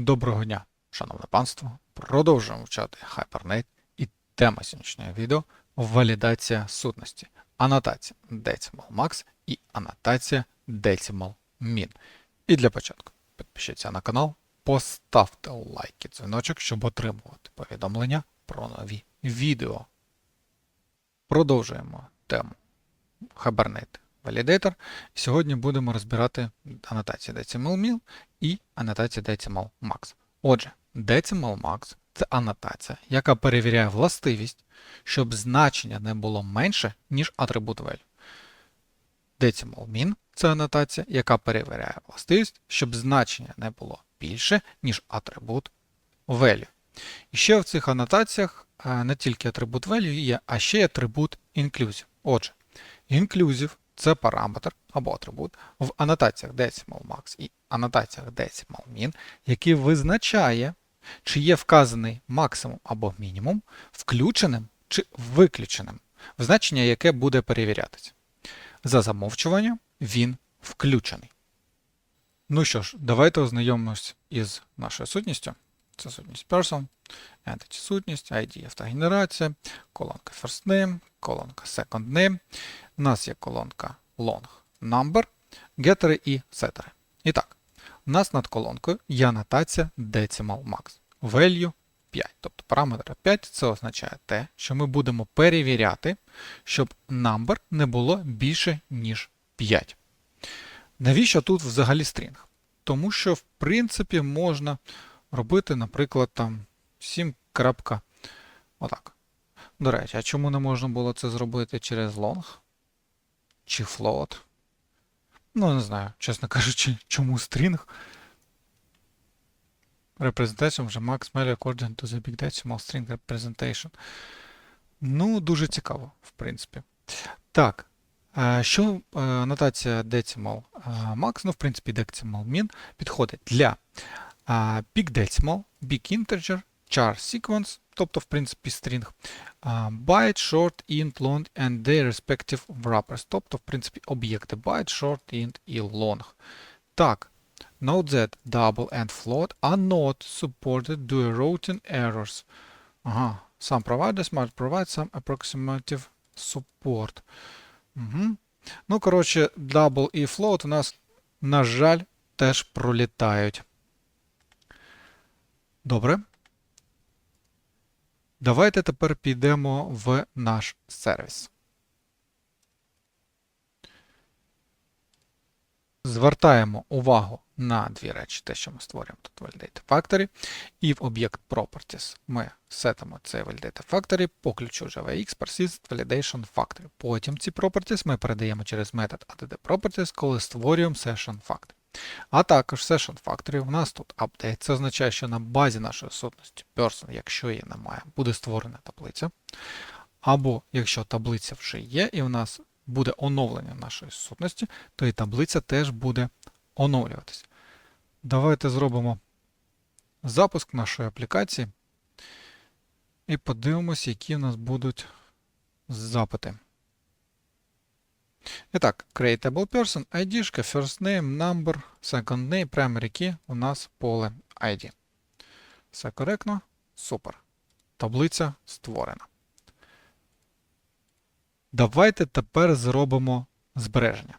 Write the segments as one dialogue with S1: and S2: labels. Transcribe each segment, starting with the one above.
S1: Доброго дня, шановне панство. Продовжуємо вчати Hypernet і тема сьогоднішнього відео валідація сутності, анотація Decimal Max і анотація Decimal Min. І для початку підпишіться на канал, поставте лайк і дзвіночок, щоб отримувати повідомлення про нові відео. Продовжуємо тему Hibernate Validator. Сьогодні будемо розбирати анотації Decimal Min і анотація Decimal. Отже, Decimal Max це анотація, яка перевіряє властивість, щоб значення не було менше, ніж атрибут value. Decimal Min це анотація, яка перевіряє властивість, щоб значення не було більше, ніж атрибут value. І ще в цих анотаціях е, не тільки атрибут value є, а ще й атрибут inclusive. Отже, inclusive це параметр або атрибут в анотаціях Decimal Max і анотаціях Decimal Min, який визначає, чи є вказаний максимум або мінімум включеним чи виключеним, в значення, яке буде перевірятися. За замовчуванням він включений. Ну що ж, давайте ознайомимось із нашою сутністю. Це сутність person, entity сутність, ID автогенерація, колонка first name, колонка second name. У нас є колонка long number, гетери і сетери. І так, у нас над колонкою є анотація decimal max. Value 5. Тобто параметр 5 це означає те, що ми будемо перевіряти, щоб number не було більше, ніж 5. Навіщо тут взагалі стрінг? Тому що, в принципі, можна робити, наприклад, там 7. Отак. До речі, а чому не можна було це зробити через long? Чи float? Ну, не знаю, чесно кажучи, чому string. Representation вже max value according to the big decimal string representation. Ну, дуже цікаво, в принципі. Так. е, Що е, анотація decimal е, max, ну, в принципі, decimal min підходить для е, big decimal, big integer, char sequence, тобто, в принципі, string, е, byte, short, int, long and their respective wrappers, тобто, в принципі, об'єкти byte, short, int і long. Так, note that double and float are not supported due routing errors. Ага, some providers might provide some approximative support. Угу. Ну, коротше, double і float у нас, на жаль, теж пролітають. Добре. Давайте тепер підемо в наш сервіс. Звертаємо увагу на дві речі, те, що ми створюємо тут Validate Factory. І в об'єкт Properties ми сетимо цей Validate Factory по ключу JavaX Persist Validation Factory. Потім ці properties ми передаємо через метод add Properties, коли створюємо Session Factory. А також Session Factory у нас тут update. Це означає, що на базі нашої сутності person, якщо її немає, буде створена таблиця. Або якщо таблиця вже є, і у нас буде оновлення нашої сутності, то і таблиця теж буде оновлюватися. Давайте зробимо запуск нашої аплікації і подивимося, які у нас будуть запити. І так, creatable person, ID, first name, number, second name, primary key у нас поле ID. Все коректно. Супер. Таблиця створена. Давайте тепер зробимо збереження.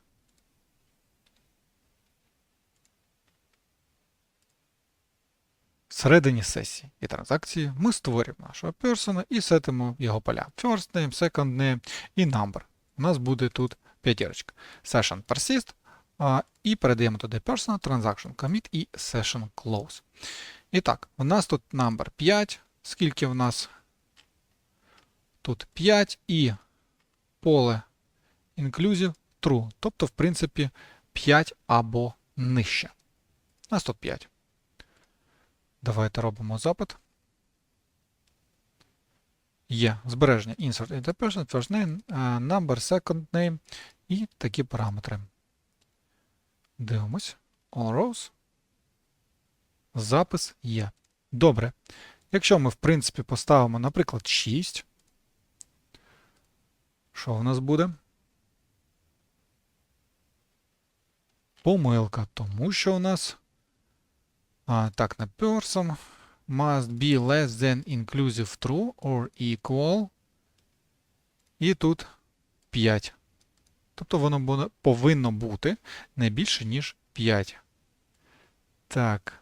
S1: Всередині сесії і транзакції ми створюємо нашого персона і сетимо його поля. First name, second name і number. У нас буде тут п'ятірочка. Session persist. І передаємо туди person, transaction commit і session close. І так, у нас тут number 5. Скільки в нас? Тут 5 і поле inclusive true. Тобто, в принципі, 5 або нижче. У нас тут 5. Давайте робимо запит. Є збереження insert into person, first name, number, second name і такі параметри. Дивимось. All rows. Запис є. Добре. Якщо ми, в принципі, поставимо, наприклад, 6, що у нас буде? Помилка, тому що у нас А, так, на person must be less than inclusive true or equal. І тут 5. Тобто воно повинно бути не більше, ніж 5. Так.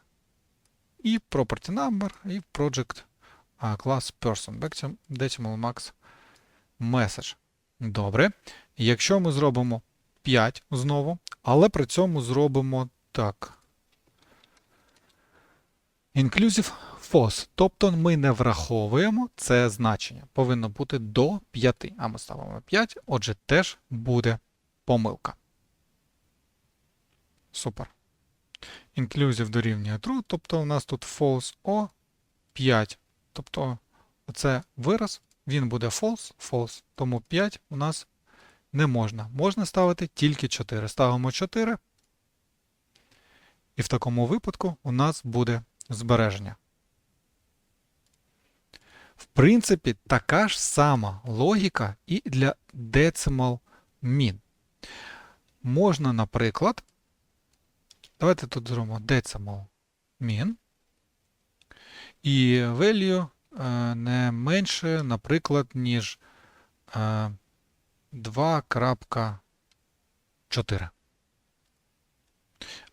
S1: І property number, і project class person. Decimal max message. Добре. Якщо ми зробимо 5 знову, але при цьому зробимо так. Inclusive false. Тобто ми не враховуємо це значення. Повинно бути до 5. А ми ставимо 5, отже, теж буде помилка. Супер. Inclusive дорівнює true, тобто у нас тут false о 5. Тобто це вираз, він буде false, false. Тому 5 у нас не можна. Можна ставити тільки 4. Ставимо 4. І в такому випадку у нас буде збереження. В принципі, така ж сама логіка і для decimal min. Можна, наприклад, давайте тут зробимо decimal min. І value е, не менше, наприклад, ніж е, 2.4.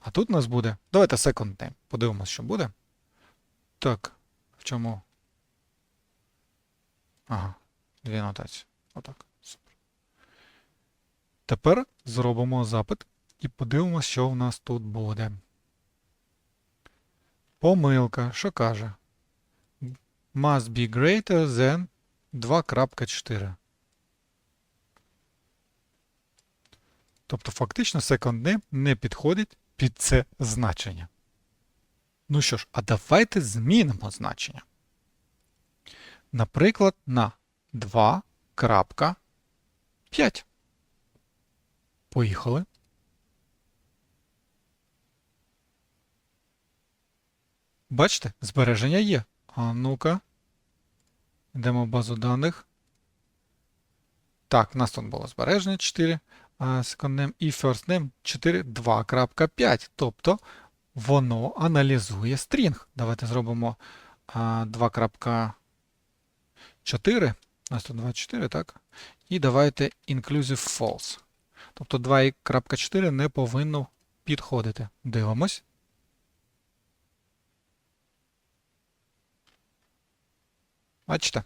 S1: А тут у нас буде. Давайте second name. Подивимося, що буде. Так, в чому? Ага, дві нотації. Отак. Тепер зробимо запит і подивимося, що в нас тут буде. Помилка. Що каже? Must be greater than 2.4. Тобто, фактично, name не підходить під це значення. Ну що ж, а давайте змінимо значення. Наприклад, на 2.5. Поїхали. Бачите, збереження є. А ну-ка. Йдемо в базу даних. Так, у нас тут було збереження 4. Second name і first name 4, 2.5. Тобто воно аналізує стрінг. Давайте зробимо 2.4. У нас тут 2.4, так? І давайте inclusive false. Тобто 2.4 не повинно підходити. Дивимось. Бачите?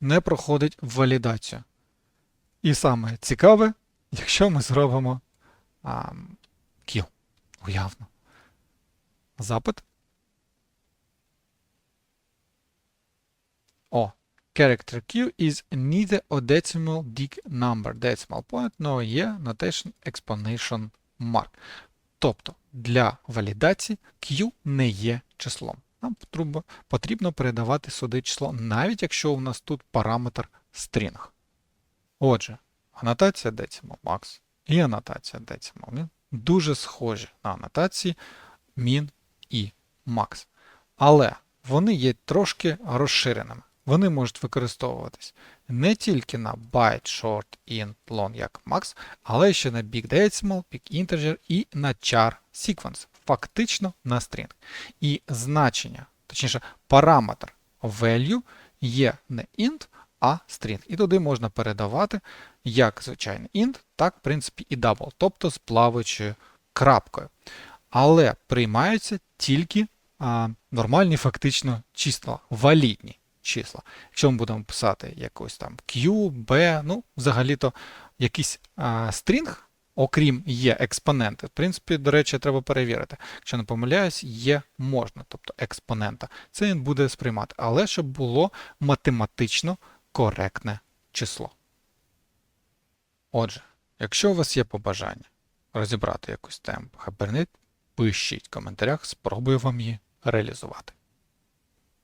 S1: Не проходить валідацію. І саме цікаве, якщо ми зробимо а, kill. Уявно. Запит. О. Character Q is neither a decimal dig number. Decimal point, no є notation explanation mark. Тобто для валідації Q не є числом. Нам потрібно передавати сюди число, навіть якщо у нас тут параметр string. Отже, анотація decimal max і анотація decimal min дуже схожі на анотації min і max. Але вони є трошки розширеними. Вони можуть використовуватись не тільки на byte, short, int, long, як max, але ще на big decimal, big integer і на char sequence, фактично на string. І значення, точніше, параметр value є не int, а string. І туди можна передавати як звичайний int, так, в принципі, і double, тобто з плаваючою крапкою. Але приймаються тільки а, нормальні фактично числа, валідні числа. Якщо ми будемо писати якось там Q, B, ну, взагалі-то якийсь а, стрінг, окрім є експоненти, в принципі, до речі, треба перевірити. Якщо не помиляюсь, є можна, тобто експонента. Це він буде сприймати, але щоб було математично коректне число. Отже, якщо у вас є побажання розібрати якусь тему Hibernate, пишіть в коментарях, спробую вам її реалізувати.